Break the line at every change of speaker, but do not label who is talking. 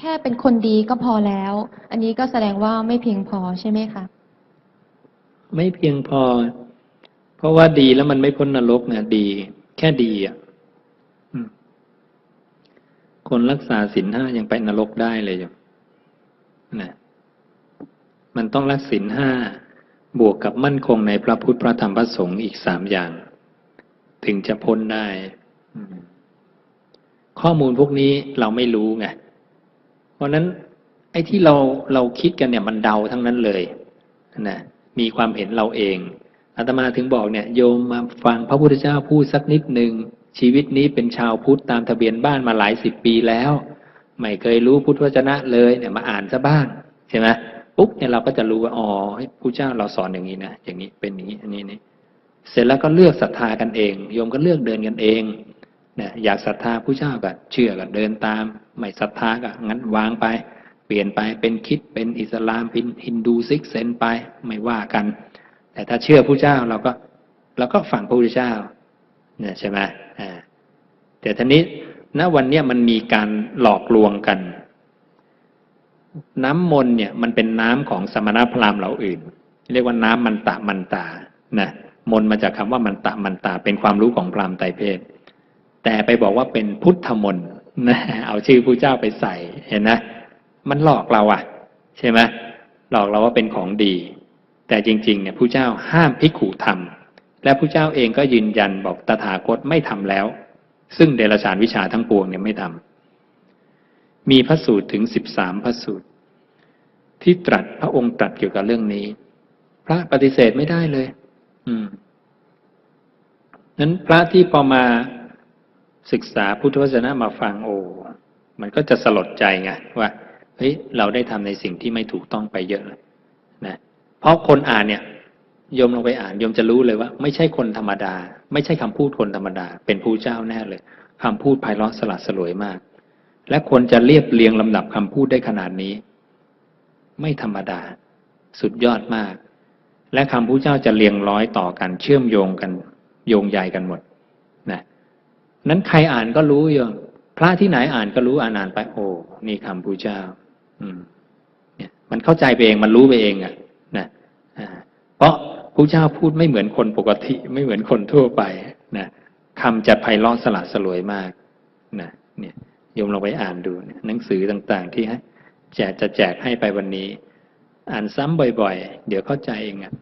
แค่เป็นคนดีก็พอแล้ว อันนี้ก็แสดงว่าไม่เพียงพอใช่ไหมคะ
ไม่เพียงพอ เพราะว่าดีแล้วมันไม่พ้นนรกนะดี แค่ดีอะคนรักษาศีลห้ายังไปนรกได้เลยอยู่นะมันต้องรักศีลห้าบวกกับมั่นคงในพระพุทธพระธรรมพระสงฆ์อีกสามอย่าง ถึงจะพ้นได้ ข้อมูลพวกนี้เราไม่รู้ไง ราะนั้นไอ้ที่เราเราคิดกันเนี่ยมันเดาทั้งนั้นเลยนะมีความเห็นเราเองอาตมาถึงบอกเนี่ยโยมมาฟังพระพุทธเจ้าพูดสักนิดหนึ่งชีวิตนี้เป็นชาวพุทธตามทะเบียนบ้านมาหลายสิบปีแล้ว ไม่เคยรู้พุทธวจนะเลยเนี่ยมาอ่านซะบ้างใช่ไหมปุ๊บเนี่ยเราก็จะรู้ว่าอ๋อพระเจ้าเราสอนอย่างนี้นะอย่างนี้เป็นอย่างนี้อันนี้นี่เสร็จแล้วก็เลือกศรัทธากันเอง โยมก็เลือกเดินกันเอง เนี่ยอยากศรัทธาผู้เจ้าก็เชื่อก็เดินตาม ไม่ศรัทธาก็งั้นวางไป เปลี่ยนไปเป็นคิดเป็นอิสลามเป็นฮินดูซิกเซนไปไม่ว่ากัน แต่ถ้าเชื่อผู้เจ้าเราก็เราก็ฝังพระพุทธเจ้าเนี่ยใช่ไหมอ่าแต่ทีนี้ณวันเนี้ยมันมีการหลอกลวงกัน น้ำมนต์เนี่ยมันเป็นน้ำของสมณพราหมณ์เหล่าอื่น เรียกว่าน้ำมันตะมันตานะมนมาจากคำว่ามันตะมันตาเป็นความรู้ของพราหมณ์ไตรเพศ แต่ไปบอกว่าเป็นพุทธมนต์นะเอาชื่อผู้เจ้าไปใส่เห็นนะมันหลอกเราอะใช่ไหมหลอกเราว่าเป็นของดี แต่จริงๆเนี่ยผู้เจ้าห้ามภิกขุทำและผู้เจ้าเองก็ยืนยันบอกตถาคตไม่ทำแล้ว ซึ่งเดรัจฉานวิชาทั้งปวงเนี่ยไม่ทำมีพระสูตรถึงสิบสามพระสูตร ที่ตรัสพระองค์ตรัสเกี่ยวกับเรื่องนี้ พระปฏิเสธไม่ได้เลย อืมนั้นพระที่พอมา ศึกษาพุทธวจนะมาฟังโอ้มันก็จะสลดใจไงว่าเฮ้ยเราได้ทำในสิ่งที่ไม่ถูกต้องไปเยอะนะเพราะคนอ่านเนี่ยโยมลงไปอ่านโยมจะรู้เลยว่า ไม่ใช่คนธรรมดา ไม่ใช่คำพูดคนธรรมดา เป็นผู้เจ้าแน่เลยคำพูดไพเราะสลัดสลวยมาก และคนจะเรียบเรียงลำดับคำพูดได้ขนาดนี้ ไม่ธรรมดา สุดยอดมาก และคำพูดเจ้าจะเรียงร้อยต่อกันเชื่อมโยงกัน โยงใยกันหมด นั้นใครอ่านก็รู้โยมพระที่ไหนอ่านก็รู้อ่านอ่านไป โอ้นี่คำพูดเจ้า อืม เนี่ย มันเข้าใจไปเองมันรู้ไปเองอะนะอ่าเพราะพระเจ้าพูดไม่เหมือนคนปกติ ไม่เหมือนคนทั่วไปนะคำจะไพเราะสลัดสลวยมากนะเนี่ยโยมลองไปอ่านดูหนังสือต่าง ๆ ที่แจกจะแจกให้ไปวันนี้ อ่านซ้ำบ่อย ๆ เดี๋ยวเข้าใจเองอะ